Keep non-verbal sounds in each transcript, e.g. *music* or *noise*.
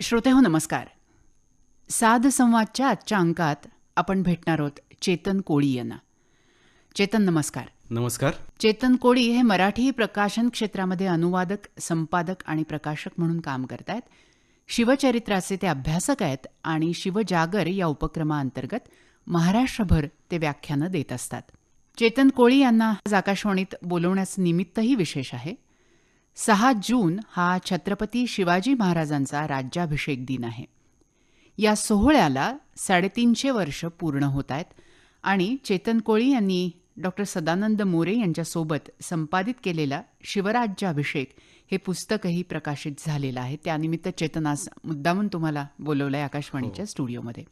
श्रोते हो नमस्कार. साध संवादच्या आजच्या अंकात आपण भेटणार आहोत चेतन कोळी यांना. चेतन नमस्कार. नमस्कार. चेतन कोळी हे मराठी प्रकाशन क्षेत्रामध्ये अनुवादक संपादक आणि प्रकाशक म्हणून काम करतायत. शिवचरित्राचे ते अभ्यासक आहेत आणि शिवजागर या उपक्रमाअंतर्गत महाराष्ट्रभर ते व्याख्यानं देत असतात. चेतन कोळी यांना आज आकाशवाणीत बोलवण्याचं निमित्तही विशेष आहे. सहा जून हा छत्रपती शिवाजी महाराजांचा राज्याभिषेक दिन आहे. या सोहळ्याला साडेतीनशे वर्ष पूर्ण होत आहेत आणि चेतन कोळी यांनी डॉक्टर सदानंद मोरे यांच्यासोबत संपादित केलेला शिवराज्याभिषेक हे पुस्तकही प्रकाशित झालेलं आहे. त्यानिमित्त चेतन आज मुद्दामून तुम्हाला बोलवलं आहे आकाशवाणीच्या स्टुडिओमध्ये.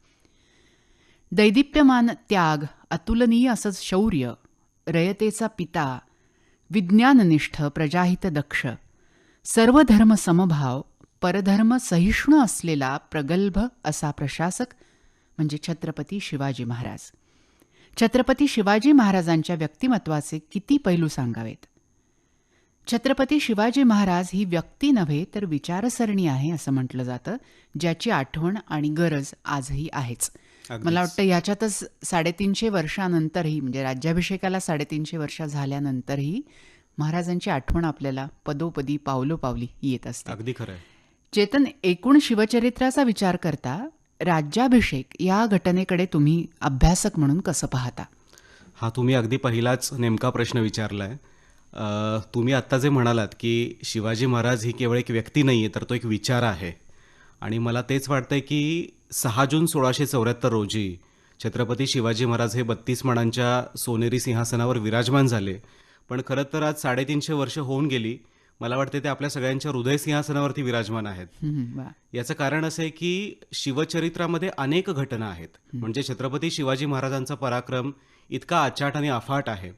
दैदिप्यमान त्याग अतुलनीय असंच शौर्य रयतेचा पिता विज्ञाननिष्ठ प्रजाहित दक्ष. सर्वधर्म समभाव परधर्म सहिष्णू असलेला प्रगल्भ असा प्रशासक म्हणजे छत्रपती शिवाजी महाराज. छत्रपती शिवाजी महाराजांच्या व्यक्तिमत्वाचे किती पैलू सांगावेत? छत्रपती शिवाजी महाराज ही व्यक्ती नव्हे तर विचारसरणी आहे असं म्हटलं जातं ज्याची आठवण आणि गरज आजही आहेच. मला वाटतं याच्यातच साडेतीनशे वर्षानंतरही म्हणजे राज्याभिषेकाला साडेतीनशे वर्ष झाल्यानंतरही महाराजांची आठवण आपल्याला पदोपदी पावलोपावली येत असते. अगदी खरं आहे. चेतन एकूण शिवचरित्राचा विचार करता राज्याभिषेक या घटनेकडे तुम्ही अभ्यासक म्हणून कसं पाहता? हा तुम्ही अगदी पहिलाच नेमका प्रश्न विचारलाय. अ, तुम्ही आत्ता जे म्हणालात की शिवाजी महाराज ही केवळ एक व्यक्ती नाही आहे तर तो एक विचार आहे. आणि मला तेच वाटतंय की सहा जून सोळाशे चौऱ्याहत्तर रोजी छत्रपती शिवाजी महाराज हे बत्तीस मणांच्या सोनेरी सिंहासनावर विराजमान झाले. पण खरं तर आज साडेतीनशे वर्ष होऊन गेली. मला वाटते ते आपल्या सगळ्यांच्या हृदय सिंहासनावरती विराजमान आहेत. याचं कारण असं आहे की शिवचरित्रामध्ये अनेक घटना आहेत. म्हणजे छत्रपती शिवाजी महाराजांचा पराक्रम इतका अचाट आणि अफाट आहे.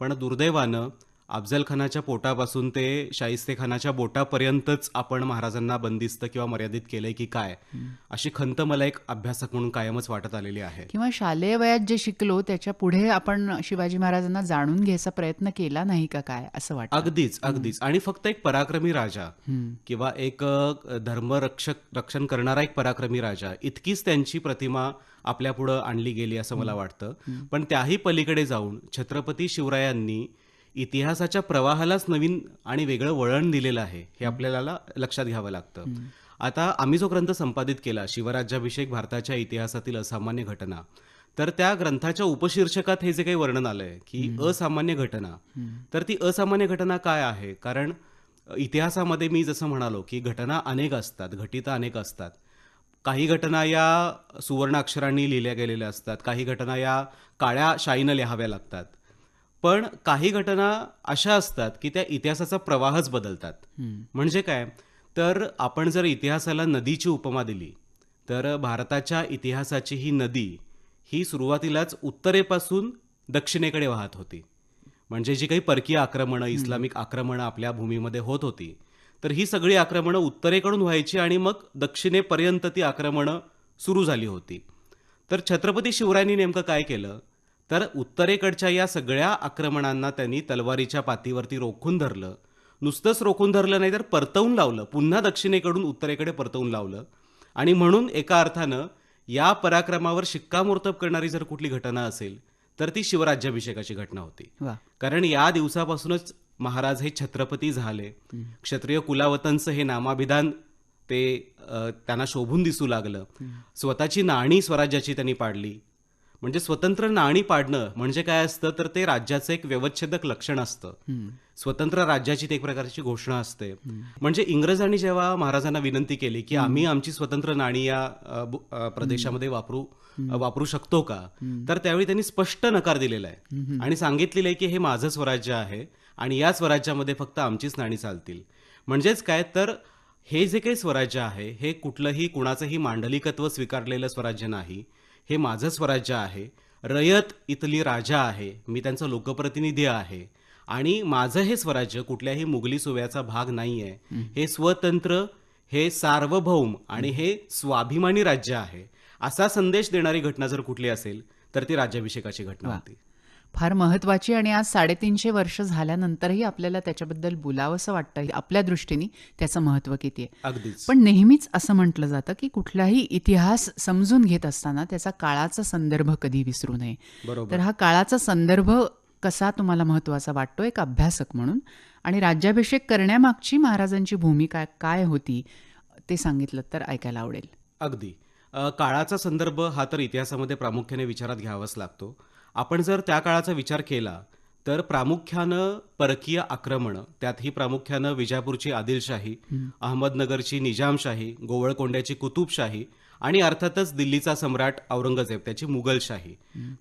पण दुर्दैवानं अफजल खानाच्या पोटापासून ते शाहिस्ते खानाच्या बोटापर्यंतच आपण महाराजांना बंदिस्त किंवा मर्यादित केलंय की काय अशी खंत मला एक अभ्यासक म्हणून कायमच वाटत आलेली आहे. किंवा शालेय वयात जे शिकलो त्याच्या पुढे आपण शिवाजी महाराजांना जाणून घ्यायचा प्रयत्न केला नाही का काय असं वाटतं? अगदीच अगदीच. आणि फक्त एक पराक्रमी राजा. किंवा एक धर्मरक्षक रक्षण करणारा एक पराक्रमी राजा इतकीच त्यांची प्रतिमा आपल्या पुढं आणली गेली असं मला वाटतं. पण त्याही पलीकडे जाऊन छत्रपती शिवरायांनी इतिहासाच्या प्रवाहालाच नवीन आणि वेगळं वळण दिलेलं आहे हे आपल्याला लक्षात घ्यावं लागतं. आता आम्ही जो ग्रंथ संपादित केला शिवराज्याभिषेक भारताच्या इतिहासातील असामान्य घटना तर त्या ग्रंथाच्या उपशीर्षकात हे जे काही वर्णन आलंय की असामान्य घटना तर ती असामान्य घटना काय आहे? कारण इतिहासामध्ये मी जसं म्हणालो की घटना अनेक असतात घटिता अनेक असतात. काही घटना या सुवर्ण अक्षरांनी लिहिल्या गेलेल्या असतात काही घटना या काळ्या शाईनं लिहाव्या लागतात. पण काही घटना अशा असतात की त्या इतिहासाचा प्रवाहच बदलतात. म्हणजे काय? तर आपण जर इतिहासाला नदीची उपमा दिली तर भारताच्या इतिहासाची ही नदी ही सुरुवातीलाच उत्तरेपासून दक्षिणेकडे वाहत होती. म्हणजे जी काही परकीय आक्रमणं इस्लामिक आक्रमणं आपल्या भूमीमध्ये होत होती तर ही सगळी आक्रमणं उत्तरेकडून व्हायची आणि मग दक्षिणेपर्यंत ती आक्रमणं सुरू झाली होती. तर छत्रपती शिवरायांनी नेमकं काय केलं? तर उत्तरेकडच्या या सगळ्या आक्रमणांना त्यांनी तलवारीच्या पातीवरती रोखून धरलं. नुसतंच रोखून धरलं नाही तर परतवून लावलं. पुन्हा दक्षिणेकडून उत्तरेकडे परतवून लावलं. आणि म्हणून एका अर्थानं या पराक्रमावर शिक्कामोर्तब करणारी जर कुठली घटना असेल तर ती शिवराज्याभिषेकाची घटना होती. कारण या दिवसापासूनच महाराज हे छत्रपती झाले. क्षत्रिय कुलावतंचं हे नामाभिधान ते त्यांना शोभून दिसू लागलं. स्वतःची नाणी स्वराज्याची त्यांनी पाडली. म्हणजे स्वतंत्र नाणी पाडणं म्हणजे काय असतं? तर ते राज्याचं एक व्यवच्छेदक लक्षण असतं. स्वतंत्र राज्याची ते एक प्रकारची घोषणा असते. म्हणजे इंग्रजांनी जेव्हा महाराजांना विनंती केली की आम्ही आमची स्वतंत्र नाणी या प्रदेशामध्ये वापरू वापरू शकतो का? तर त्यावेळी त्यांनी स्पष्ट नकार दिलेला आहे. आणि सांगितलेलं आहे की हे माझं स्वराज्य आहे आणि या स्वराज्यामध्ये फक्त आमचीच नाणी चालतील. म्हणजेच काय? तर हे जे काही स्वराज्य आहे हे कुठलंही कुणाचंही मांडलिकत्व स्वीकारलेलं स्वराज्य नाही. हे माझं स्वराज्य आहे. रयत इथली राजा आहे. मी त्यांचा लोकप्रतिनिधी आहे. आणि माझं हे स्वराज्य कुठल्याही मुघली सुव्याचा भाग नाही आहे हे स्वतंत्र हे सार्वभौम आणि हे. स्वाभिमानी राज्य आहे. असा संदेश देणारी घटना जर कुठली असेल तर ती राज्याभिषेकाची घटना होती. फार महत्वाची आणि आज साडेतीनशे वर्ष झाल्यानंतरही आपल्याला त्याच्याबद्दल बोलावंसं वाटतं आपल्या दृष्टीने त्याचं महत्त्व किती आहे. अगदीच. पण नेहमीच असं म्हटलं जातं की कुठलाही इतिहास समजून घेत असताना त्याचा काळाचा संदर्भ कधी विसरू नये. बरोबर. तर हा काळाचा संदर्भ कसा तुम्हाला महत्त्वाचा वाटतो एक अभ्यासक म्हणून? आणि राज्याभिषेक करण्यामागची महाराजांची भूमिका काय होती ते सांगितलं तर ऐकायला आवडेल. अगदी. काळाचा संदर्भ हा तर इतिहासामध्ये प्रामुख्याने विचारात घ्यावाच लागतो. आपण जर त्या काळाचा विचार केला तर प्रामुख्यानं परकीय आक्रमणं त्यातही प्रामुख्यानं विजापूरची आदिलशाही अहमदनगरची निजामशाही गोवळकोंड्याची कुतुबशाही आणि अर्थातच दिल्लीचा सम्राट औरंगजेब त्याची मुघलशाही.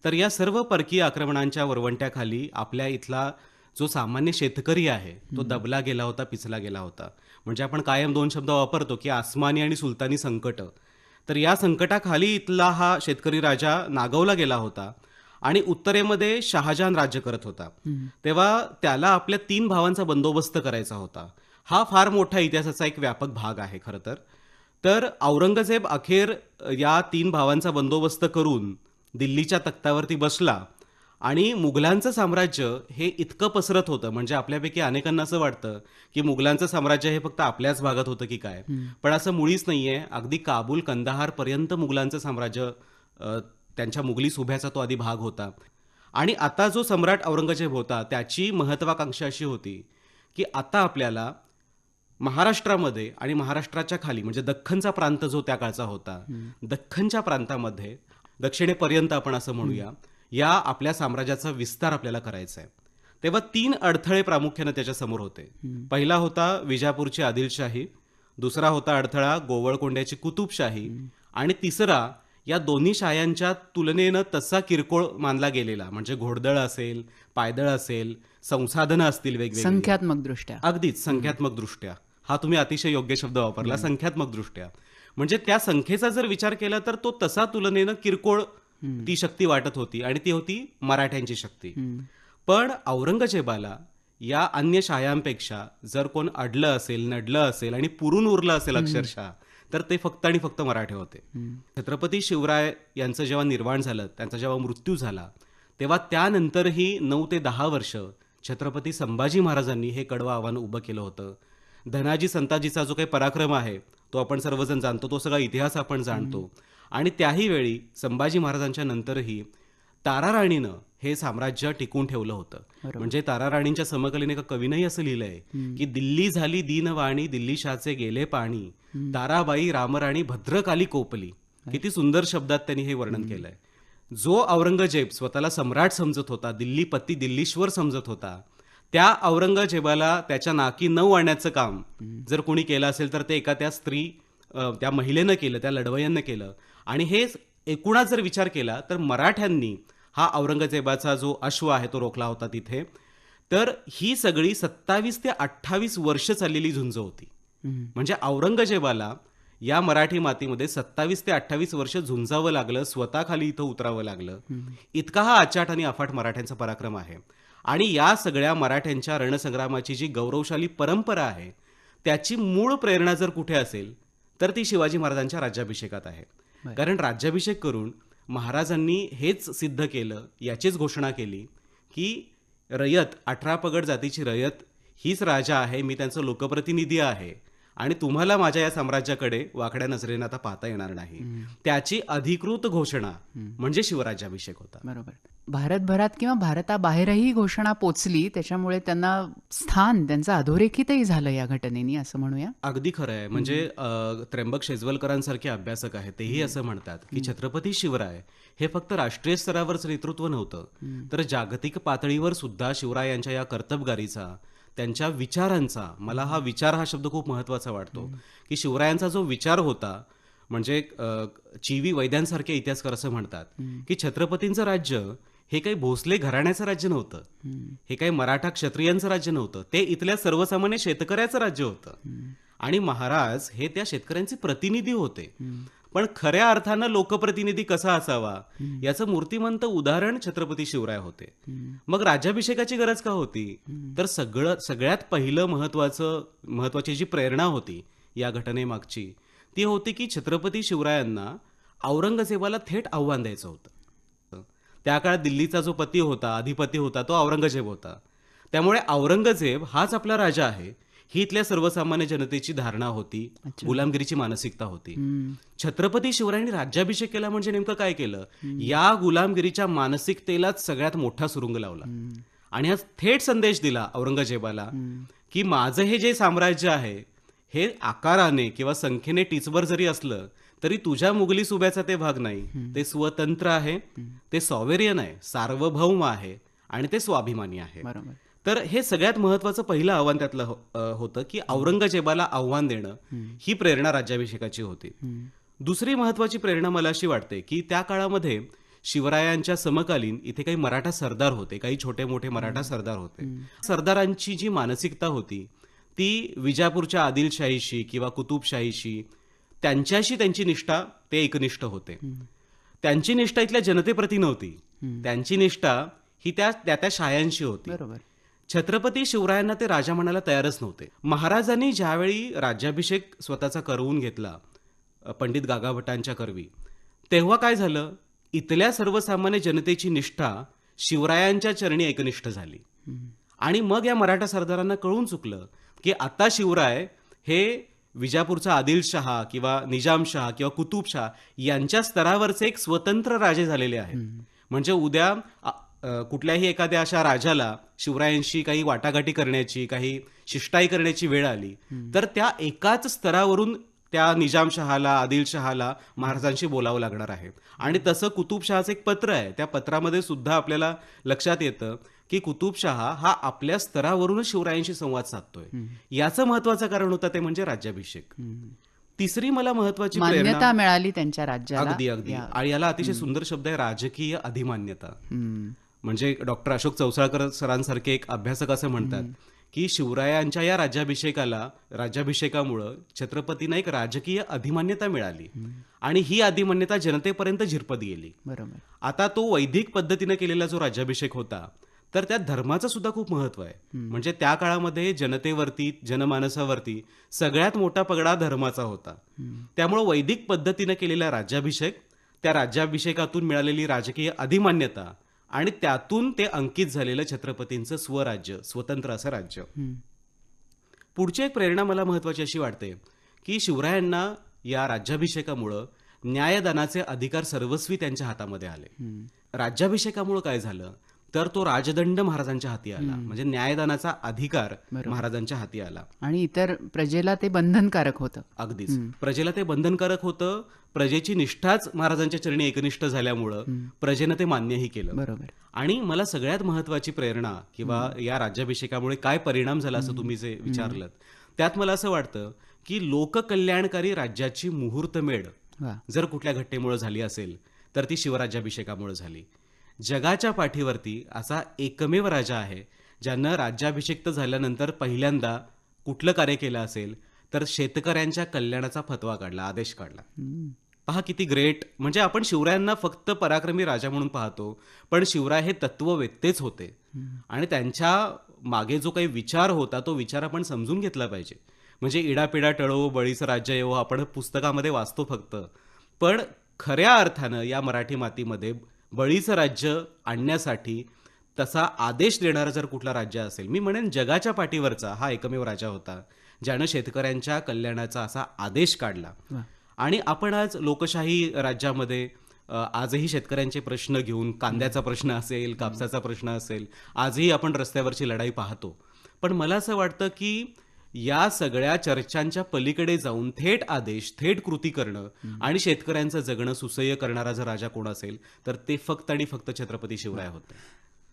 तर या सर्व परकीय आक्रमणांच्या वरवंट्याखाली आपल्या इथला जो सामान्य शेतकरी आहे तो दबला गेला होता पिचला गेला होता. म्हणजे आपण कायम दोन शब्द वापरतो की आसमानी आणि सुलतानी संकट. तर या संकटाखाली इथला हा शेतकरी राजा नागवला गेला होता. आणि उत्तरेमध्ये शहाजहान राज्य करत होता. तेव्हा त्याला आपल्या तीन भावांचा बंदोबस्त करायचा होता. हा फार मोठा इतिहासाचा एक व्यापक भाग आहे खरं तर. तर औरंगजेब अखेर या तीन भावांचा बंदोबस्त करून दिल्लीच्या तख्तावरती बसला आणि मुघलांचं साम्राज्य हे इतकं पसरत होतं म्हणजे आपल्यापैकी अनेकांना असं वाटतं की मुघलांचं साम्राज्य हे फक्त आपल्याच भागात होतं की काय. पण असं मुळीच नाहीये. अगदी काबूल कंदाहार पर्यंत मुघलांचं साम्राज्य त्यांच्या मुघली सुभ्याचा तो आधी भाग होता. आणि आता जो सम्राट औरंगजेब होता त्याची महत्वाकांक्षा अशी होती की आता आपल्याला महाराष्ट्रामध्ये आणि महाराष्ट्राच्या खाली म्हणजे दख्खनचा प्रांत जो त्या काळचा होता दख्खनच्या प्रांतामध्ये दक्षिणेपर्यंत आपण असं म्हणूया या आपल्या साम्राज्याचा विस्तार आपल्याला करायचा आहे. तेव्हा तीन अडथळे प्रामुख्याने त्याच्यासमोर होते. पहिला होता विजापूरची आदिलशाही दुसरा होता अडथळा गोवळकोंड्याची कुतुबशाही आणि तिसरा या दोन्ही शायांच्या तुलनेनं तसा किरकोळ मानला गेलेला. म्हणजे घोडदळ असेल पायदळ असेल संसाधनं असतील वेगवेगळी. संख्यात्मक दृष्ट्या. अगदीच संख्यात्मक दृष्ट्या. हा तुम्ही अतिशय योग्य शब्द वापरला संख्यात्मक दृष्ट्या. म्हणजे त्या संख्येचा जर विचार केला तर तो तसा तुलनेनं किरकोळ ती शक्ती वाटत होती आणि ती होती मराठ्यांची शक्ती. पण औरंगजेबाला या अन्य शायांपेक्षा जर कोण अडलं असेल नडलं असेल आणि पुरून उरलं असेल अक्षरशः तर ते फक्त आणि फक्त मराठे होते. छत्रपती शिवराय यांचं जेव्हा निर्वाण झालं त्यांचा जेव्हा मृत्यू झाला तेव्हा त्यानंतरही नऊ ते दहा वर्ष छत्रपती संभाजी महाराजांनी हे कडवं आव्हान उभं केलं होतं. धनाजी संताजीचा जो काही पराक्रम आहे तो आपण सर्वजण जाणतो तो सगळा इतिहास आपण जाणतो. आणि त्याही वेळी संभाजी महाराजांच्या नंतरही ताराराणीनं हे साम्राज्य टिकून ठेवलं होतं. म्हणजे ताराराणींच्या समकालीन एका कवीनंही असं लिहिलंय की दिल्ली झाली दीनवाणी दिल्ली शाचे गेले पाणी. ताराबाई रामराणी भद्रकाली कोपली. किती सुंदर शब्दात त्यांनी हे वर्णन केलंय. जो औरंगजेब स्वतःला सम्राट समजत होता दिल्ली पत्ती दिल्लीश्वर समजत होता त्या औरंगजेबाला त्याच्या नाकी न वाढण्याचं काम जर कोणी केलं असेल तर ते एका त्या स्त्री त्या महिलेनं केलं त्या लढवय्यांनं केलं. आणि हे एकूणात जर विचार केला तर मराठ्यांनी हा औरंगजेबाचा जो अश्व आहे तो रोखला होता तिथे. तर ही सगळी सत्तावीस ते अठ्ठावीस वर्ष चाललेली झुंज होती. म्हणजे औरंगजेबाला या मराठी मातीमध्ये सत्तावीस ते अठ्ठावीस वर्ष झुंजावं लागलं स्वतःखाली इथं उतरावं लागलं. इतका हा अचाट आणि अफाट मराठ्यांचा पराक्रम आहे. आणि या सगळ्या मराठ्यांच्या रणसंग्रामाची जी गौरवशाली परंपरा आहे त्याची मूळ प्रेरणा जर कुठे असेल तर ती शिवाजी महाराजांच्या राज्याभिषेकात आहे. कारण राज्याभिषेक करून महाराजांनी हेच सिद्ध केलं याचीच घोषणा केली की रयत अठरा पगड जातीची रयत हीच राजा आहे मी त्यांचं लोकप्रतिनिधी आहे. आणि तुम्हाला माझ्या या साम्राज्याकडे वाकड्या नजरेनं आता पाहता येणार नाही. त्याची अधिकृत घोषणा म्हणजे शिवराज्याभिषेक होता. बरोबर. भारतभरात किंवा भारताबाहेरही घोषणा पोचली त्याच्यामुळे त्यांना स्थान त्यांचं अधोरेखितही झालं या घटनेनी असं म्हणूया. अगदी खरं आहे. म्हणजे त्र्यंबक शेजवलकरांसारखे अभ्यासक आहेत तेही असं म्हणतात की छत्रपती शिवराय हे फक्त राष्ट्रीय स्तरावरच नेतृत्व नव्हतं. तर जागतिक पातळीवर सुद्धा शिवरायांच्या या कर्तबगारीचा त्यांच्या विचारांचा मला हा विचार हा शब्द खूप महत्त्वाचा वाटतो. की शिवरायांचा जो विचार होता म्हणजे चिवी वैद्यांसारखे इतिहासकार असं म्हणतात की छत्रपतींचं राज्य हे काही भोसले घराण्याचं राज्य नव्हतं. हे काही मराठा क्षत्रियांचं राज्य नव्हतं. ते इथल्या सर्वसामान्य शेतकऱ्याचं राज्य होतं. आणि महाराज हे त्या शेतकऱ्यांचे प्रतिनिधी होते. पण खऱ्या अर्थानं लोकप्रतिनिधी कसा असावा? याचं मूर्तिमंत उदाहरण छत्रपती शिवराय होते. मग राज्याभिषेकाची गरज का होती? तर सगळं सगळ्यात पहिलं महत्वाचं महत्वाची जी प्रेरणा होती या घटनेमागची ती होती की छत्रपती शिवरायांना औरंगजेबाला थेट आव्हान द्यायचं होतं. त्या काळात दिल्लीचा जो पती होता अधिपती होता तो औरंगजेब होता. त्यामुळे औरंगजेब हाच आपला राजा आहे. ही इथल्या सर्वसामान्य जनतेची धारणा होती. गुलामगिरीची मानसिकता होती. छत्रपती शिवरायांनी राज्याभिषेक केला म्हणजे नेमकं काय केलं? या गुलामगिरीच्या मानसिकतेलाच सगळ्यात मोठा सुरुंग लावला. आणि हा थेट संदेश दिला औरंगजेबाला की माझं हे जे साम्राज्य आहे हे आकाराने किंवा संख्येने टिचभर जरी असलं तरी तुझ्या मुघली सुब्याचा ते भाग नाही. ते स्वतंत्र आहे ते सॉवेरियन आहे सार्वभौम आहे आणि ते स्वाभिमानी आहे. बरोबर. तर हे सगळ्यात महत्वाचं पहिलं आव्हान त्यातलं हो- होतं की औरंगजेबाला आव्हान देणं ही प्रेरणा राज्याभिषेकाची होती. दुसरी महत्वाची प्रेरणा मला अशी वाटते की त्या काळामध्ये शिवरायांच्या समकालीन इथे काही मराठा सरदार होते काही छोटे मोठे मराठा सरदार होते. सरदारांची जी मानसिकता होती ती विजापूरच्या आदिलशाहीशी किंवा कुतुबशाहीशी त्यांच्याशी त्यांची निष्ठा ते एकनिष्ठ होते. त्यांची निष्ठा इथल्या जनतेप्रती नव्हती. त्यांची निष्ठा ही त्या त्या त्या शायांशी होती. बरोबर. छत्रपती शिवरायांना ते राजा म्हणायला तयारच नव्हते. महाराजांनी ज्यावेळी राज्याभिषेक स्वतःचा करवून घेतला पंडित गागाभटांच्या करवी तेव्हा काय झालं? इथल्या सर्वसामान्य जनतेची निष्ठा शिवरायांच्या चरणी एकनिष्ठ झाली. आणि मग या मराठा सरदारांना कळून चुकलं की आता शिवराय हे विजापूरचा आदिलशहा किंवा निजामशहा किंवा कुतुबशहा यांच्या स्तरावरचे एक स्वतंत्र राजे झालेले आहेत. म्हणजे उद्या कुठल्याही एखाद्या अशा राजाला शिवरायांशी काही वाटाघाटी करण्याची काही शिष्टाई करण्याची वेळ आली तर त्या एकाच स्तरावरून त्या निजामशहाला आदिलशहाला महाराजांशी बोलावं लागणार आहे. आणि तसं कुतुबशहाचं एक पत्र आहे. त्या पत्रामध्ये सुद्धा आपल्याला लक्षात येतं की कुतुबशहा हा आपल्या स्तरावरूनच शिवरायांशी संवाद साधतोय. याचं महत्वाचं कारण होतं ते म्हणजे राज्याभिषेक. तिसरी मला महत्वाची मान्यता मिळाली त्यांच्या राज्याला. अगदी अगदी. आणि याला अतिशय सुंदर शब्द आहे राजकीय अधिमान्यता. म्हणजे डॉक्टर अशोक चौसाळकर सरांसारखे एक अभ्यासक असं म्हणतात की शिवरायांच्या या राज्याभिषेकाला राज्याभिषेकामुळं छत्रपतींना एक राजकीय अधिमान्यता मिळाली. आणि ही अधिमान्यता जनतेपर्यंत झिरपत गेली. बरोबर. आता तो वैदिक पद्धतीने केलेला जो राज्याभिषेक होता तर त्यात धर्माचं सुद्धा खूप महत्त्व आहे. म्हणजे त्या काळामध्ये जनतेवरती जनमानसावरती सगळ्यात मोठा पगडा धर्माचा होता. त्यामुळं वैदिक पद्धतीने केलेला राज्याभिषेक त्या राज्याभिषेकातून मिळालेली राजकीय अधिमान्यता आणि त्यातून ते अंकित झालेलं छत्रपतींचं स्वराज्य स्वतंत्र असं राज्य. पुढची एक प्रेरणा मला महत्वाची अशी वाटते की शिवरायांना या राज्याभिषेकामुळं न्यायदानाचे अधिकार सर्वस्वी त्यांच्या हातामध्ये आले. राज्याभिषेकामुळं काय झालं? तर तो राजदंड महाराजांच्या हाती आला. म्हणजे न्यायदानाचा अधिकार महाराजांच्या हाती आला. आणि इतर प्रजेला ते बंधनकारक होतं. अगदीच. प्रजेला ते बंधनकारक होतं. प्रजेची निष्ठाच महाराजांच्या चरणी एकनिष्ठ झाल्यामुळं प्रजेनं ते मान्यही केलं. बरोबर. आणि मला सगळ्यात महत्वाची प्रेरणा किंवा या राज्याभिषेकामुळे काय परिणाम झाला असं तुम्ही जे विचारलं त्यात मला असं वाटतं की लोककल्याणकारी राज्याची मुहूर्तमेढ जर कुठल्या घटनेमुळे झाली असेल तर ती शिवराज्याभिषेकामुळे झाली. जगाच्या पाठीवरती असा एकमेव राजा आहे ज्यानं राज्याभिषेक झाल्यानंतर पहिल्यांदा कुठलं कार्य केलं असेल तर शेतकऱ्यांच्या कल्याणाचा फतवा काढला आदेश काढला. पहा किती ग्रेट म्हणजे आपण शिवरायांना फक्त पराक्रमी राजा म्हणून पाहतो पण शिवराय हे तत्ववेत्तेच होते. आणि त्यांच्या मागे जो काही विचार होता तो विचार आपण समजून घेतला पाहिजे. म्हणजे इडापिडा टळो बळीचं राज्य येवो आपण पुस्तकामध्ये वाचतो फक्त. पण खऱ्या अर्थानं या मराठी मातीमध्ये बळीचं राज्य आणण्यासाठी तसा आदेश देणारं जर कुठला राज्य असेल मी म्हणेन जगाच्या पाठीवरचा हा एकमेव राजा होता ज्यानं शेतकऱ्यांच्या कल्याणाचा असा आदेश काढला. आणि आपण आज लोकशाही राज्यामध्ये आजही शेतकऱ्यांचे प्रश्न घेऊन कांद्याचा प्रश्न असेल कापसाचा प्रश्न असेल आजही आपण रस्त्यावरची लढाई पाहतो पण मला असं वाटतं की या सगळ्या चर्चांच्या पलीकडे जाऊन थेट आदेश थेट कृती करणं आणि शेतकऱ्यांचं जगणं सुसह्य करणारा जर राजा कोण असेल तर ते फक्त आणि फक्त छत्रपती शिवराय होते.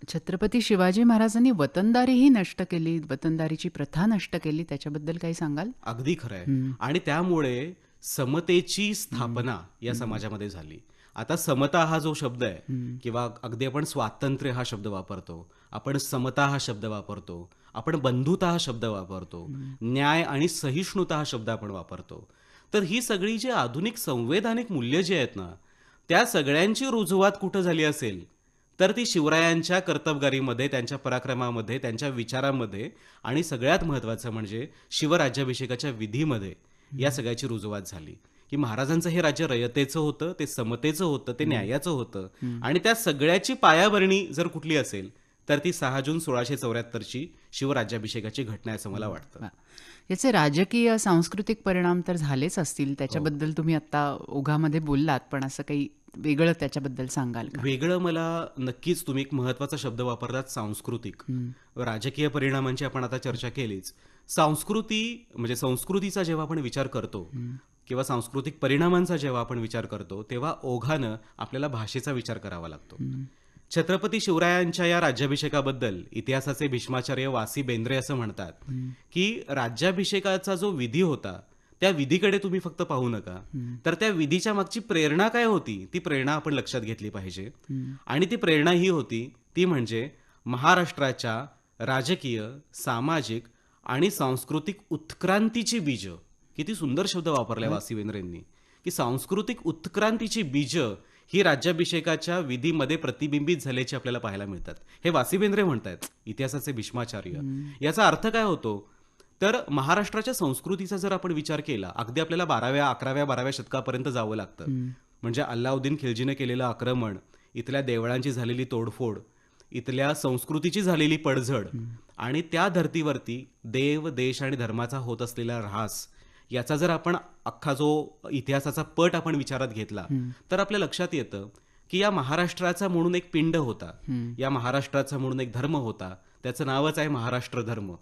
छत्रपती शिवाजी महाराजांनी वतनदारीही नष्ट केली वतनदारीची प्रथा नष्ट केली त्याच्याबद्दल काही सांगाल? अगदी खरं आहे आणि त्यामुळे समतेची स्थापना या समाजामध्ये झाली. आता समता हा जो शब्द आहे किंवा अगदी आपण स्वातंत्र्य हा शब्द वापरतो आपण समता हा शब्द वापरतो आपण बंधुता हा शब्द वापरतो. न्याय आणि सहिष्णुता हा शब्द आपण वापरतो. तर ही सगळी जी आधुनिक संवैधानिक मूल्य जी आहेत ना त्या सगळ्यांची रुजवात कुठं झाली असेल? तर ती शिवरायांच्या कर्तबगारीमध्ये त्यांच्या पराक्रमामध्ये त्यांच्या विचारामध्ये आणि सगळ्यात महत्त्वाचं म्हणजे शिवराज्याभिषेकाच्या विधीमध्ये या सगळ्याची रुजवात झाली. की महाराजांचं हे राज्य रयतेचं होतं ते समतेचं होतं ते न्यायाचं होतं आणि त्या सगळ्याची पायाभरणी जर कुठली असेल तर ती सहा जून सोळाशे चौऱ्याहत्तरची शिवराज्याभिषेकाची घटना आहे असं मला वाटतं. याचे राजकीय सांस्कृतिक परिणाम तर झालेच असतील त्याच्याबद्दल तुम्ही आता ओघामध्ये बोललात पण असं काही वेगळं त्याच्याबद्दल सांगाल का? वेगळं मला नक्कीच तुम्ही एक महत्त्वाचा शब्द वापरलात सांस्कृतिक. राजकीय परिणामांची आपण आता चर्चा केलीच. संस्कृती म्हणजे संस्कृतीचा जेव्हा आपण विचार करतो किंवा सांस्कृतिक परिणामांचा जेव्हा आपण विचार करतो तेव्हा ओघानं आपल्याला भाषेचा विचार करावा लागतो. छत्रपती शिवरायांच्या या राज्याभिषेकाबद्दल इतिहासाचे भीष्माचार्य वासी बेंद्रे असं म्हणतात की राज्याभिषेकाचा जो विधी होता त्या विधीकडे तुम्ही फक्त पाहू नका. तर त्या विधीच्या मागची प्रेरणा काय होती? ती प्रेरणा आपण लक्षात घेतली पाहिजे. आणि ती प्रेरणा ही होती ती म्हणजे महाराष्ट्राच्या राजकीय सामाजिक आणि सांस्कृतिक उत्क्रांतीची बीज. किती सुंदर शब्द वापरलाय वासिवेंद्रेंनी की सांस्कृतिक उत्क्रांतीची बीज ही राज्याभिषेकाच्या विधीमध्ये प्रतिबिंबित झाल्याची आपल्याला पाहायला मिळतात. हे वासिवेंद्रे म्हणतायत इतिहासाचे भीष्माचार्य. याचा अर्थ काय होतो? तर महाराष्ट्राच्या संस्कृतीचा जर आपण विचार केला अगदी आपल्याला बाराव्या अकराव्या बाराव्या शतकापर्यंत जावं लागतं. म्हणजे अल्लाउद्दीन खिलजीने केलेलं आक्रमण इथल्या देवळांची झालेली तोडफोड इथल्या संस्कृतीची झालेली पडझड आणि त्या धर्तीवरती देव देश आणि धर्माचा होत असलेला ऱ्हास याचा जर आपण अख्खा जो इतिहासाचा पट आपण विचारात घेतला तर आपल्या लक्षात येतं की या महाराष्ट्राचा म्हणून एक पिंड होता. या महाराष्ट्राचा म्हणून एक धर्म होता. त्याचं नावच आहे महाराष्ट्र धर्म.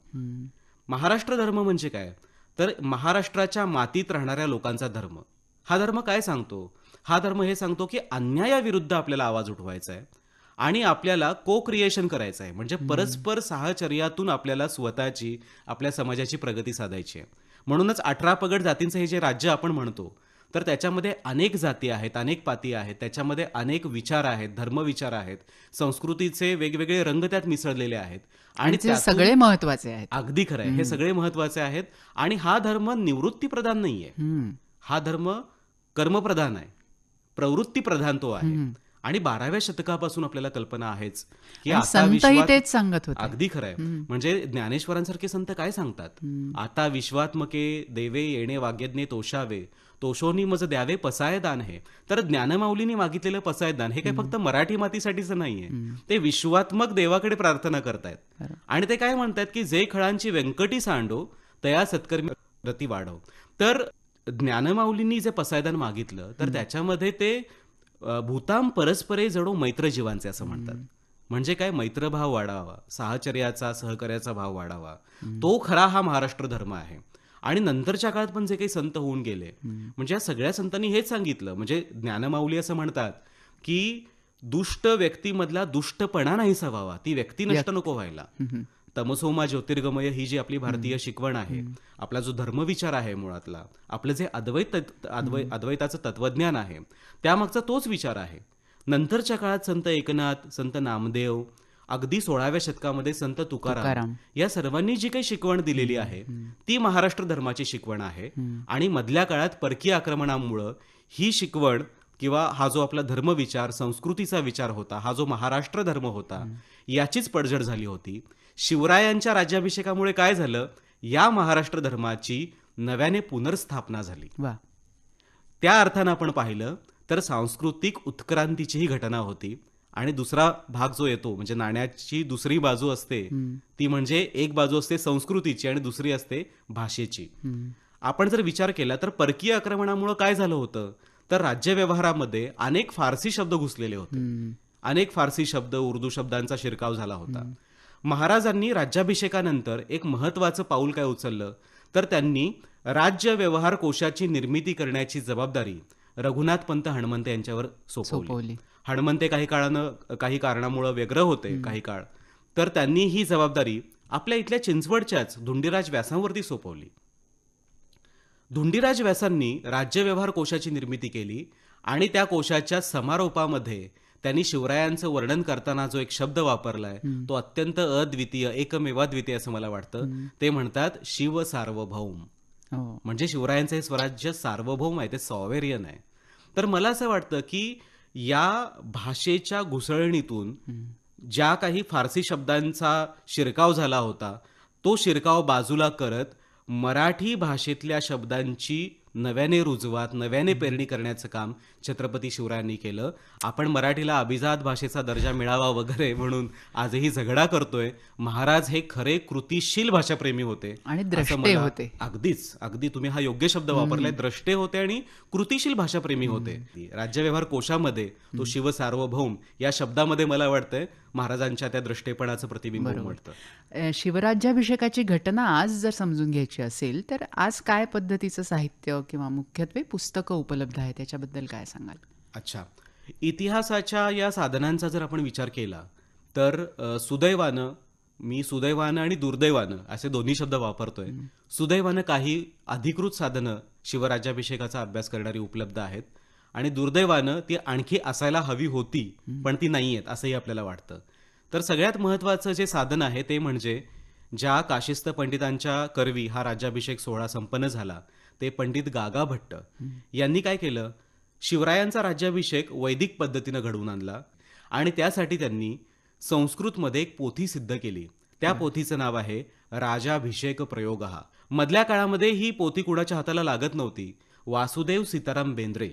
महाराष्ट्र धर्म म्हणजे काय? तर महाराष्ट्राच्या मातीत राहणाऱ्या लोकांचा धर्म. हा धर्म काय सांगतो? हा धर्म हे सांगतो की अन्यायाविरुद्ध आपल्याला आवाज उठवायचा आहे आणि आपल्याला को क्रिएशन करायचं आहे म्हणजे परस्पर साहचर्यातून आपल्याला स्वतःची आपल्या समाजाची प्रगती साधायची आहे म्हणूनच अठरा पगड जातींचं हे जे राज्य आपण म्हणतो तर त्याच्यामध्ये अनेक जाती आहेत अनेक पाती आहेत त्याच्यामध्ये अनेक विचार आहेत धर्मविचार आहेत संस्कृतीचे वेगवेगळे रंग त्यात मिसळलेले आहेत. आणि ते सगळे महत्त्वाचे आहेत. अगदी खरं आहे. हे सगळे महत्त्वाचे आहेत. आणि हा धर्म निवृत्ती प्रधान नाहीये. हा धर्म कर्मप्रधान आहे. प्रवृत्ती प्रधान तो आहे. आणि बाराव्या शतकापासून आपल्याला कल्पना आहेच की आता तेच सांगत होते. अगदी खरं आहे. म्हणजे ज्ञानेश्वरांसारखे संत काय सांगतात? आता विश्वात्मके देवे येणे वाग्यज्ञे तोषावे. तोषोनी मज द्यावे पसाय दान हे. तर ज्ञानमाऊलीने मागितलेलं पसाय दान हे काय फक्त मराठी मातीसाठीच नाहीये. ते विश्वात्मक देवाकडे प्रार्थना करतायत. आणि ते काय म्हणतात की जे खळांची व्यंकटी सांडो तया सत्कर्मी रती वाढव. तर ज्ञानमाऊलींनी जे पसायदान मागितलं तर त्याच्यामध्ये ते भूताम परस्परे जडो मैत्र जीवांचे असं म्हणतात. म्हणजे काय? मैत्रभाव वाढावा साहचर्याचा सहकार्याचा भाव वाढावा. तो खरा हा महाराष्ट्र धर्म आहे. आणि नंतरच्या काळात पण जे काही संत होऊन गेले म्हणजे या सगळ्या संतांनी हेच सांगितलं. म्हणजे ज्ञानमाऊली असं म्हणतात की दुष्ट व्यक्तीमधला दुष्टपणा नाहीसा व्हावा. ती व्यक्ती नष्ट नको व्हायला. तमसोमा ज्योतिर्गमय ही जी आपली भारतीय शिकवण आहे आपला जो धर्मविचार आहे मुळातला आपलं जे अद्वैत अद्वै अद्वैताचं तत्वज्ञान आहे त्यामागचा तोच विचार आहे. नंतरच्या काळात संत एकनाथ संत नामदेव अगदी सोळाव्या शतकामध्ये संत तुकाराम. या सर्वांनी जी काही शिकवण दिलेली आहे ती महाराष्ट्र धर्माची शिकवण आहे. आणि मधल्या काळात परकीय आक्रमणामुळं ही शिकवण किंवा हा जो आपला धर्मविचार संस्कृतीचा विचार होता हा जो महाराष्ट्र धर्म होता याचीच पडझड झाली होती. शिवरायांच्या राज्याभिषेकामुळे काय झालं? या महाराष्ट्र धर्माची नव्याने पुनर्स्थापना झाली. वा. त्या अर्थानं आपण पाहिलं तर सांस्कृतिक उत्क्रांतीची ही घटना होती. आणि दुसरा भाग जो येतो म्हणजे नाण्याची दुसरी बाजू असते ती म्हणजे एक बाजू असते संस्कृतीची आणि दुसरी असते भाषेची. आपण जर विचार केला तर परकीय आक्रमणामुळे काय झालं होतं? तर राज्य व्यवहारामध्ये अनेक फारसी शब्द घुसलेले होते. अनेक फारसी शब्द उर्दू शब्दांचा शिरकाव झाला होता. महाराजांनी राज्याभिषेकानंतर एक महत्वाचं पाऊल काय उचललं? तर त्यांनी राज्य व्यवहार कोशाची निर्मिती करण्याची जबाबदारी रघुनाथ पंत हणमंते यांच्यावर सोपवली. सोपवली. हणमंते काही काळानं काही कारणामुळे व्यग्र होते काही काळ. तर त्यांनी ही जबाबदारी आपल्या इथल्या चिंचवडच्याच धुंडीराज व्यासांवरती सोपवली. धुंडीराज व्यासांनी राज्य व्यवहार कोशाची निर्मिती केली आणि त्या कोशाच्या समारोपामध्ये त्यांनी शिवरायांचं वर्णन करताना जो एक शब्द वापरलाय तो अत्यंत अद्वितीय एकमेवाद्वितीय असं मला वाटतं. ते म्हणतात शिव सार्वभौम. हो. म्हणजे शिवरायांचं हे स्वराज्य सार्वभौम आहे ते सॉवेरियन आहे. तर मला असं वाटतं की या भाषेच्या घुसळणीतून ज्या काही फारसी शब्दांचा शिरकाव झाला होता तो शिरकाव बाजूला करत मराठी भाषेतल्या शब्दांची नव्याने रुजवात नव्याने पेरणी करण्याचं काम छत्रपती शिवरायांनी केलं. आपण मराठीला अभिजात भाषेचा दर्जा मिळावा वगैरे म्हणून आजही झगडा करतोय. महाराज हे खरे कृतिशील भाषाप्रेमी होते. आणि होते. अगदीच अगदी तुम्ही हा योग्य शब्द वापरलाय. द्रष्टे होते आणि कृतिशील भाषाप्रेमी होते. राज्यव्यवहार कोशामध्ये तो शिव सार्वभौम या शब्दामध्ये मला वाटतंय महाराजांच्या त्या द्रष्टेपणाचं प्रतिबिंब अ, शिवराज्याभिषेकाची घटना आज जर समजून घ्यायची असेल तर आज काय पद्धतीचं साहित्य किंवा मुख्यत्वे पुस्तकं उपलब्ध आहेत त्याच्याबद्दल काय सांगाल? अच्छा. इतिहासाच्या या साधनांचा जर आपण विचार केला तर सुदैवानं मी सुदैवानं आणि दुर्दैवानं असे दोन्ही शब्द वापरतोय. सुदैवानं काही अधिकृत साधनं शिवराज्याभिषेकाचा अभ्यास करणारी उपलब्ध आहेत आणि दुर्दैवानं ती आणखी असायला हवी होती पण ती नाही आहेत असंही आपल्याला वाटतं. तर सगळ्यात महत्त्वाचं जे साधन आहे ते म्हणजे ज्या काशिस्त पंडितांच्या करवी हा राज्याभिषेक सोहळा संपन्न झाला ते पंडित गागा भट्ट. यांनी काय केलं? शिवरायांचा राज्याभिषेक वैदिक पद्धतीनं घडवून आणला आणि त्यासाठी त्यांनी संस्कृतमध्ये एक पोथी सिद्ध केली. त्या पोथीचं नाव आहे राजाभिषेक प्रयोग. हा मधल्या काळामध्ये ही पोथी कुणाच्या हाताला लागत नव्हती? वासुदेव सीताराम बेंद्रे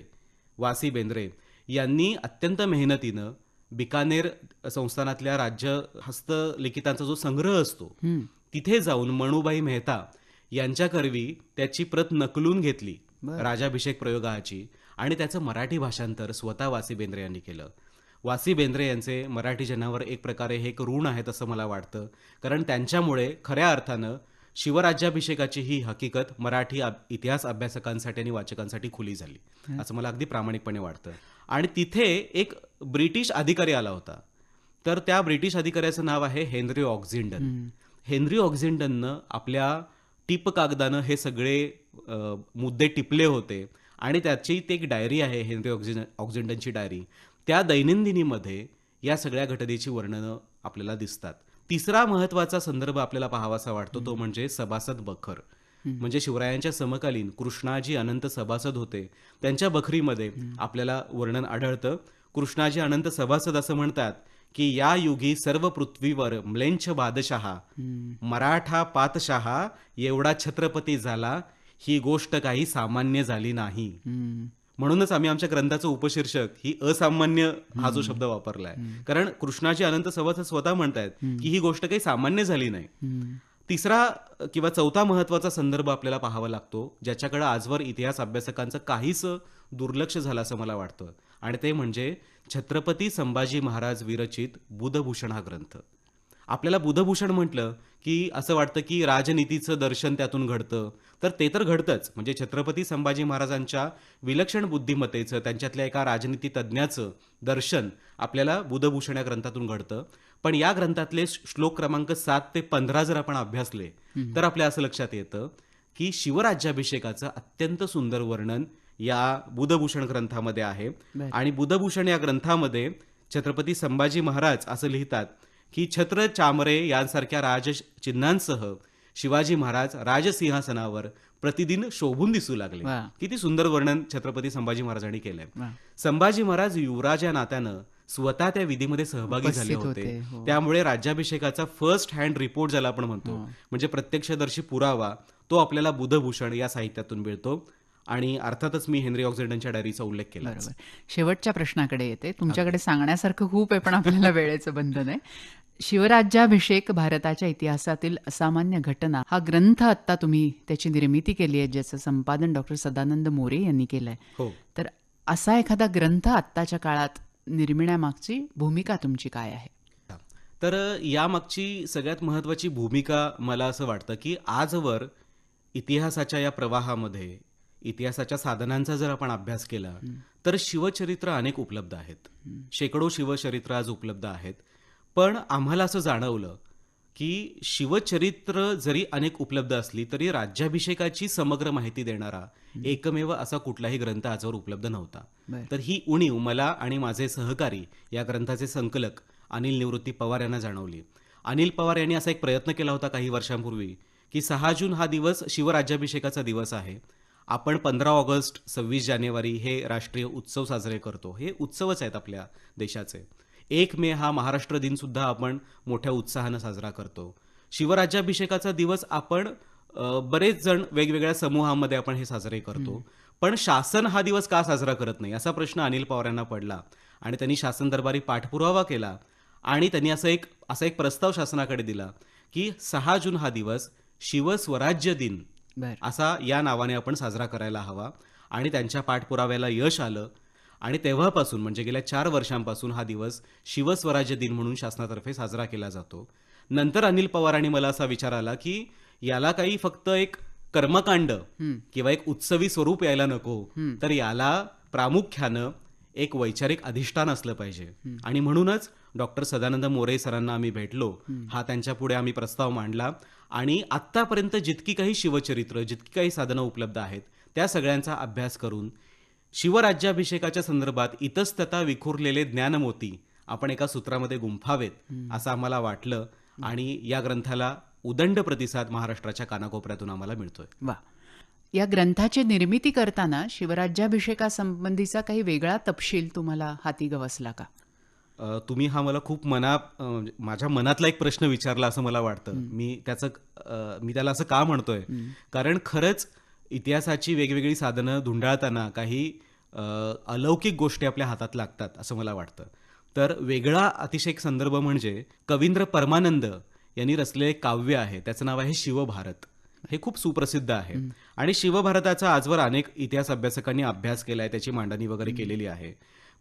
वासी बेंद्रे यांनी अत्यंत मेहनतीनं बिकानेर संस्थानातल्या राज्य हस्तलिखितांचा जो संग्रह असतो तिथे जाऊन मणुबाई मेहता यांच्याकरवी त्याची प्रत नकलून घेतली राजाभिषेक प्रयोगाची आणि त्याचं मराठी भाषांतर स्वतः वासी बेंद्रे यांनी केलं. वासी बेंद्रे यांचे मराठी जनावर एक प्रकारे हे एक ऋण आहेत असं मला वाटतं. कारण त्यांच्यामुळे खऱ्या अर्थानं शिवराज्याभिषेकाची ही हकीकत मराठी इतिहास अभ्यासकांसाठी आणि वाचकांसाठी खुली झाली. असं मला अगदी प्रामाणिकपणे वाटतं. आणि तिथे एक ब्रिटिश अधिकारी आला होता. तर त्या ब्रिटिश अधिकाऱ्याचं नाव आहे हेनरी ऑक्झिंडन. हेनरी ऑक्झिंडननं आपल्या टिप कागदानं हे सगळे मुद्दे टिपले होते. आणि त्याची ती एक डायरी आहे हेनरी ऑक्झिन ऑक्झिंडनची डायरी. त्या दैनंदिनीमध्ये या सगळ्या घटनेची वर्णनं आपल्याला दिसतात. तिसरा महत्त्वाचा संदर्भ आपल्याला पाहावासा वाटतो तो म्हणजे सभासद बखर. म्हणजे शिवरायांच्या समकालीन कृष्णाजी अनंत सभासद होते. त्यांच्या बखरीमध्ये आपल्याला वर्णन आढळतं. कृष्णाजी अनंत सभासद असं म्हणतात. की या युगी सर्व पृथ्वीवर म्लेंछ बादशहा मराठा पातशहा एवढा छत्रपती झाला ही गोष्ट काही सामान्य झाली नाही. म्हणूनच आम्ही आमच्या ग्रंथाचं उपशीर्षक ही असामान्य हा जो शब्द वापरलाय. कारण कृष्णाची अनंत सभासद स्वतः म्हणतायत की ही गोष्ट काही सामान्य झाली नाही. तिसरा किंवा चौथा महत्त्वाचा संदर्भ आपल्याला पाहावा लागतो ज्याच्याकडे आजवर इतिहास अभ्यासकांचं काहीच दुर्लक्ष झालं असं मला वाटतं. आणि ते म्हणजे छत्रपती संभाजी महाराज विरचित बुधभूषण हा ग्रंथ आपल्याला बुधभूषण म्हटलं की असं वाटतं की राजनीतीचं दर्शन त्यातून घडतं. तर ते तर घडतंच. म्हणजे छत्रपती संभाजी महाराजांच्या विलक्षण बुद्धिमत्तेचं त्यांच्यातल्या एका राजनीती तज्ज्ञाचं दर्शन आपल्याला बुधभूषण या ग्रंथातून घडतं. पण या ग्रंथातले श्लोक क्रमांक सात ते पंधरा जर आपण अभ्यासले तर आपल्या असं लक्षात येतं की शिवराज्याभिषेकाचं अत्यंत सुंदर वर्णन या बुधभूषण ग्रंथामध्ये आहे. आणि बुधभूषण या ग्रंथामध्ये छत्रपती संभाजी महाराज असं लिहितात की छत्र चामरे यांसारख्या राज चिन्हांसह शिवाजी महाराज राजसिंहासनावर प्रतिदिन शोभून दिसू लागले. किती सुंदर वर्णन छत्रपती संभाजी महाराजांनी केलंय. संभाजी महाराज युवराज या नात्यानं स्वतः त्या विधीमध्ये सहभागी झाले होते. होते, हो. त्यामुळे राज्याभिषेकाचा फर्स्ट हँड रिपोर्ट ज्याला आपण म्हणतो म्हणजे प्रत्यक्षदर्शी पुरावा तो आपल्याला बुधभूषण या साहित्यातून मिळतो. आणि अर्थातच मी हेनरी ऑक्झिडनच्या डायरीचा उल्लेख केला. बरोबर. शेवटच्या प्रश्नाकडे येते. तुमच्याकडे सांगण्यासारखं खूप आहे पण आपल्याला *laughs* वेळेचं बंधन आहे. शिवराज्याभिषेक भारताच्या इतिहासातील असामान्य घटना हा ग्रंथ आत्ता तुम्ही त्याची निर्मिती केली आहे ज्याचं संपादन डॉक्टर सदानंद मोरे यांनी केलं आहे हो. तर असा एखादा ग्रंथ आत्ताच्या काळात निर्मिण्यामागची भूमिका तुमची काय आहे? तर यामागची सगळ्यात महत्वाची भूमिका मला असं वाटतं की आजवर इतिहासाच्या या प्रवाहामध्ये इतिहासाच्या साधनांचा जर आपण अभ्यास केला तर शिवचरित्र अनेक उपलब्ध आहेत. शेकडो शिवचरित्र आज उपलब्ध आहेत. पण आम्हाला असं जाणवलं की शिवचरित्र जरी अनेक उपलब्ध असली तरी राज्याभिषेकाची समग्र माहिती देणारा एकमेव असा कुठलाही ग्रंथ आजवर उपलब्ध नव्हता. तर ही उणीव मला आणि माझे सहकारी या ग्रंथाचे संकलक अनिल निवृत्ती पवार यांना जाणवली. अनिल पवार यांनी असा एक प्रयत्न केला होता काही वर्षांपूर्वी की सहा जून हा दिवस शिवराज्याभिषेकाचा दिवस आहे. आपण पंधरा ऑगस्ट सव्वीस जानेवारी हे राष्ट्रीय उत्सव साजरे करतो. हे उत्सवच आहेत आपल्या देशाचे. एक मे हा महाराष्ट्र दिन सुद्धा आपण मोठ्या उत्साहानं साजरा करतो. शिवराज्याभिषेकाचा दिवस आपण बरेच जण वेगवेगळ्या समूहामध्ये आपण हे साजरे करतो. पण शासन हा दिवस का साजरा करत नाही? असा प्रश्न अनिल पवार यांना पडला आणि त्यांनी शासन दरबारी पाठपुरावा केला आणि त्यांनी असं एक असा एक प्रस्ताव शासनाकडे दिला की सहा जून हा दिवस शिवस्वराज्य दिन. असा या नावाने आपण साजरा करायला हवा. आणि त्यांच्या पाठपुराव्याला यश आलं. आणि तेव्हापासून म्हणजे गेल्या चार वर्षांपासून हा दिवस शिवस्वराज्य दिन म्हणून शासनातर्फे साजरा केला जातो. नंतर अनिल पवारांनी मला असा विचार आला की याला काही फक्त एक कर्मकांड किंवा एक उत्सवी स्वरूप यायला नको. तर याला प्रामुख्यानं एक वैचारिक अधिष्ठान असलं पाहिजे. आणि म्हणूनच डॉक्टर सदानंद मोरे सरांना आम्ही भेटलो. हा त्यांच्या पुढे आम्ही प्रस्ताव मांडला. आणि आत्तापर्यंत जितकी काही शिवचरित्र जितकी काही साधनं उपलब्ध आहेत त्या सगळ्यांचा अभ्यास करून शिवराज्याभिषेकाच्या संदर्भात इतस्तता विखुरलेले ज्ञानमोती आपण एका सूत्रामध्ये गुंफावेत असं आम्हाला वाटलं आणि या ग्रंथाला उदंड प्रतिसाद महाराष्ट्राच्या कानाकोपऱ्यातून आम्हाला मिळतोय. वा. या ग्रंथाची निर्मिती करताना शिवराज्याभिषेकासंबंधीचा काही वेगळा तपशील तुम्हाला हाती गवसला का? तुम्ही हा मला खूप मना अ, माझ्या मनातला एक प्रश्न विचारला असं मला वाटतं. मी त्याचं मी त्याला असं का म्हणतोय? कारण खरंच इतिहासाची वेगवेगळी साधनं धुंडाळताना काही अलौकिक गोष्टी आपल्या हातात लागतात असं मला वाटतं. तर वेगळा अतिशय एक संदर्भ म्हणजे कवींद्र परमानंद यांनी रचलेले एक काव्य आहे. त्याचं नाव आहे शिवभारत. हे खूप सुप्रसिद्ध आहे. आणि शिवभारताचा आजवर अनेक इतिहास अभ्यासकांनी अभ्यास केलाय त्याची मांडणी वगैरे केलेली आहे.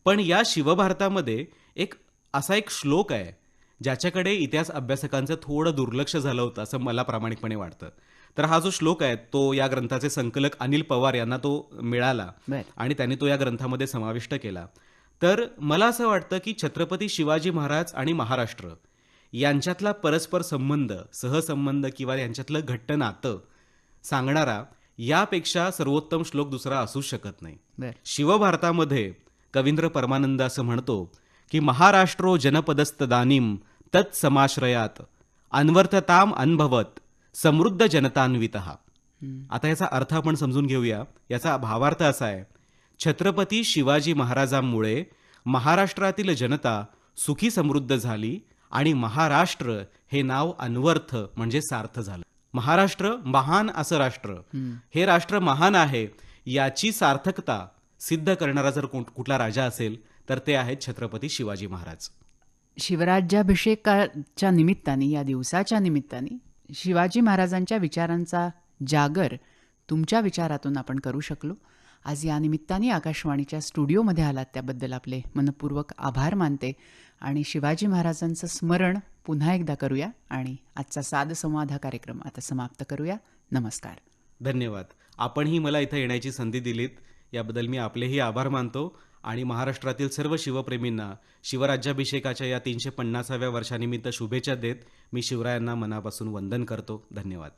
पण या शिवभारतामध्ये एक असा एक श्लोक आहे ज्याच्याकडे इतिहास अभ्यासकांचं थोडं दुर्लक्ष झालं होतं असं मला प्रामाणिकपणे वाटतं. तर हा जो श्लोक आहे तो या ग्रंथाचे संकलक अनिल पवार यांना तो मिळाला आणि त्यांनी तो या ग्रंथामध्ये समाविष्ट केला. तर मला असं वाटतं की छत्रपती शिवाजी महाराज आणि महाराष्ट्र यांच्यातला परस्पर संबंध सहसंबंध किंवा यांच्यातलं घट्ट नातं सांगणारा यापेक्षा सर्वोत्तम श्लोक दुसरा असूच शकत नाही. शिवभारतामध्ये कवींद्र परमानंद असं म्हणतो की महाराष्ट्रो जनपदस्तदानीम तत्समाश्रयात अन्वर्थताम अनुभवत समृद्ध जनतान्वित. आता याचा अर्थ आपण समजून घेऊया. याचा भावार्थ असा आहे छत्रपती शिवाजी महाराजांमुळे महाराष्ट्रातील जनता सुखी समृद्ध झाली आणि महाराष्ट्र हे नाव अन्वर्थ म्हणजे सार्थ झालं. महाराष्ट्र महान असं राष्ट्र. हे राष्ट्र महान आहे याची सार्थकता सिद्ध करणारा जर कुठला राजा असेल तर ते आहेत छत्रपती शिवाजी महाराज. शिवराज्याभिषेकाच्या निमित्ताने या दिवसाच्या निमित्ताने शिवाजी महाराजांच्या विचारांचा जागर तुमच्या विचारातून आपण करू शकलो. आज या निमित्ताने आकाशवाणीच्या स्टुडिओमध्ये आलात त्याबद्दल आपले मनपूर्वक आभार मानते आणि शिवाजी महाराजांचं स्मरण पुन्हा एकदा करूया आणि आजचा साध संवाद हा कार्यक्रम आता समाप्त करूया. नमस्कार. धन्यवाद. आपणही मला इथं येण्याची संधी दिलीत. याबद्दल मी आपलेही आभार मानतो. आणि महाराष्ट्रातील सर्व शिवप्रेमींना शिवराज्याभिषेकाच्या या तीनशे पन्नासाव्या वर्षानिमित्त शुभेच्छा देत मी शिवरायांना मनापासून वंदन करतो. धन्यवाद.